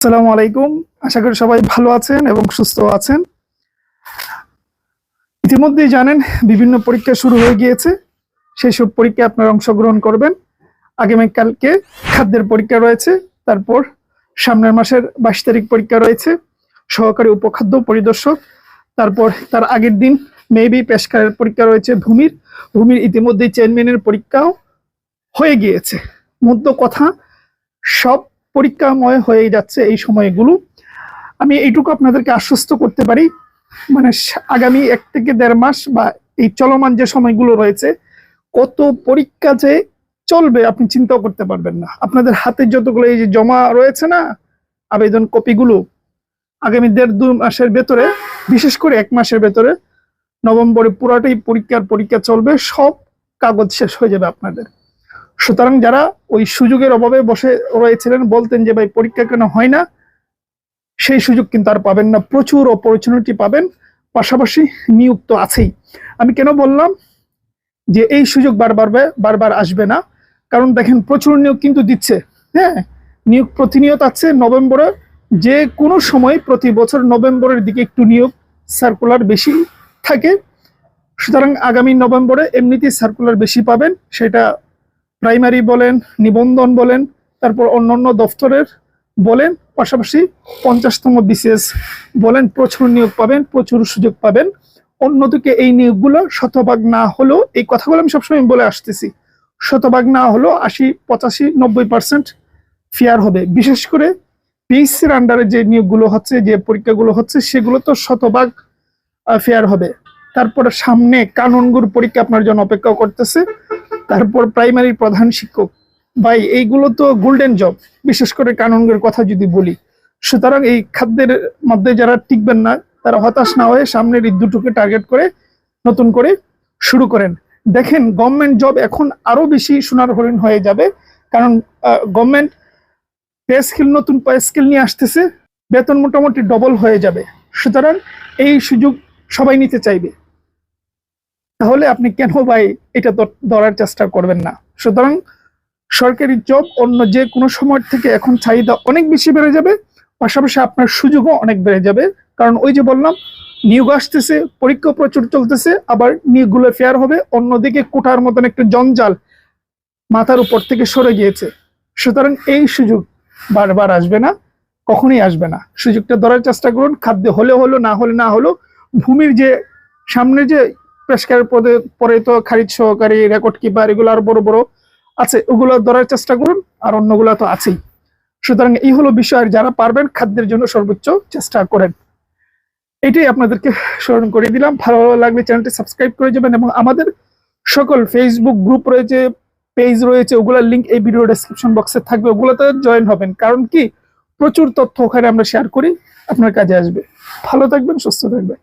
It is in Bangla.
আসসালামু আলাইকুম। আশা করি সবাই ভালো আছেন এবং সুস্থ আছেন। ইতিমধ্যেই জানেন, বিভিন্ন পরীক্ষা শুরু হয়ে গিয়েছে। সেই সব পরীক্ষায় আপনারা অংশগ্রহণ করবেন। আগামীকালকে খাদ্যের পরীক্ষা রয়েছে, তারপর সামনের মাসের বাইশ তারিখ পরীক্ষা রয়েছে। সহকারী উপখাদ্য পরিদর্শক, তারপর তার আগের দিন মেবি পেশকারের পরীক্ষা রয়েছে ভূমির। ভূমির ইতিমধ্যেই চেয়ারম্যানের পরীক্ষাও হয়ে গিয়েছে। মধ্য কথা, সব পরীক্ষাময় হয়ে যাচ্ছে এই সময়গুলো। আমি এইটুকু আপনাদেরকে আশ্বস্ত করতে পারি। মানে আগামী এক থেকে দেড় মাস বা এই চলমান যে সময়গুলো রয়েছে, কত পরীক্ষা যে চলবে আপনি চিন্তাও করতে পারবেন না। আপনাদের হাতে যতগুলো এই যে জমা রয়েছে না, আবেদন কপিগুলো, আগামী দেড় দু মাসের ভেতরে, বিশেষ করে এক মাসের ভেতরে নভেম্বরে পুরাটাই পরীক্ষার পরীক্ষা চলবে, সব কাগজ শেষ হয়ে যাবে আপনাদের। সুতরাং যারা ওই সুযোগের অভাবে বসে রয়েছিলেন, বলতেন যে, ভাই, পরীক্ষা কেন হয় না? সেই সুযোগ কিন্তু আর পাবেন না। প্রচুর অপরচুনিটি পাবেন। পাশাপাশি নিয়োগ তো আছেই। আমি কেন বললাম যে, এই সুযোগ বারবার বারবার আসবে না? কারণ দেখেন, প্রচুর নিয়োগ কিন্তু দিচ্ছে। হ্যাঁ নিয়োগ প্রতিনিয়ত আছে। নভেম্বরে যে কোনো সময় প্রতি বছর নভেম্বরের দিকে একটু নিয়োগ সার্কুলার বেশি থাকে। সুতরাং আগামী নভেম্বরে এমনিতেই সার্কুলার বেশি পাবেন। সেটা প্রাইমারি বলেন, নিবন্ধন বলেন, তারপর অন্যান্য দফতরের বলেন, পাশাপাশি পঞ্চাশতম বিসিএস বলেন, প্রচুর নিয়োগ পাবেন, প্রচুর সুযোগ পাবেন। অন্যদিকে এই নিয়োগগুলো শতভাগ না হলেও, এই কথাগুলো আমি সবসময় বলে আসতেছি, শতভাগ না হলেও আশি, পঁচাশি, নব্বই পার্সেন্ট ফেয়ার হবে। বিশেষ করে পিএসসির আন্ডারে যে নিয়োগগুলো হচ্ছে, যে পরীক্ষাগুলো হচ্ছে, সেগুলো তো শতভাগ ফেয়ার হবে। তারপরে সামনে কানুনগুর পরীক্ষা আপনার জন্য অপেক্ষা করতেছে। তারপর প্রাইমারি প্রধান শিক্ষক। ভাই, এইগুলো তো গোল্ডেন জব বিশেষ করে কানুনগের কথা যদি বলি। সুতরাং এই খাদ্যের মধ্যে যারা টিকবেন না, তারা হতাশ না হয়ে সামনের এই দুটোকে টার্গেট করে, নতুন করে শুরু করেন। দেখেন গভর্নমেন্ট জব এখন আরও বেশি সোনার হরিণ হয়ে যাবে। কারণ গভর্নমেন্ট পে স্কিল নতুন পে স্কিল নিয়ে আসতেছে, বেতন মোটামুটি ডবল হয়ে যাবে। সুতরাং এই সুযোগ সবাই নিতে চাইবে। তাহলে আপনি কেন ভাই এটা ধরার চেষ্টা করবেন না? সুতরাং সরকারি জব অন্য যে কোনো সময় থেকে এখন চাহিদা অনেক বেশি বেড়ে যাবে, পাশাপাশি আপনার সুযোগও অনেক বেড়ে যাবে। কারণ ওই যে বললাম, নিয়োগ আসতেছে পরীক্ষা প্রচুর চলতেছে, আবার নিয়োগগুলো ফেয়ার হবে, অন্যদিকে কোটার মতন একটা জঞ্জাল মাথার উপর থেকে সরে গিয়েছে। সুতরাং এই সুযোগ বারবার আসবে না, কখনোই আসবে না। সুযোগটা ধরার চেষ্টা করুন, খাদ্য হলে হলো, না হলে না হলো, ভূমির যে সামনে যে পেশকার পদে পরে তো খারিজ সহকারী রেকর্ড কিপার এগুলো আর বড় বড় আছে, ওগুলো ধরার চেষ্টা করুন, আর অন্যগুলো তো আছেই। সুতরাং এই হলো বিষয়, যারা পারবেন খাদ্যের জন্য সর্বোচ্চ চেষ্টা করেন। এটাই আপনাদেরকে স্মরণ করে দিলাম। ভালো লাগলে চ্যানেলটি সাবস্ক্রাইব করে যাবেন এবং আমাদের সকল ফেসবুক গ্রুপ রয়েছে পেজ রয়েছে, ওগুলোর লিঙ্ক এই ভিডিও ডেসক্রিপশন বক্সে থাকবে, ওগুলোতে জয়েন হবেন। কারণ কি? প্রচুর তথ্য ওখানে আমরা শেয়ার করি, আপনার কাজে আসবে। ভালো থাকবেন, সুস্থ থাকবেন।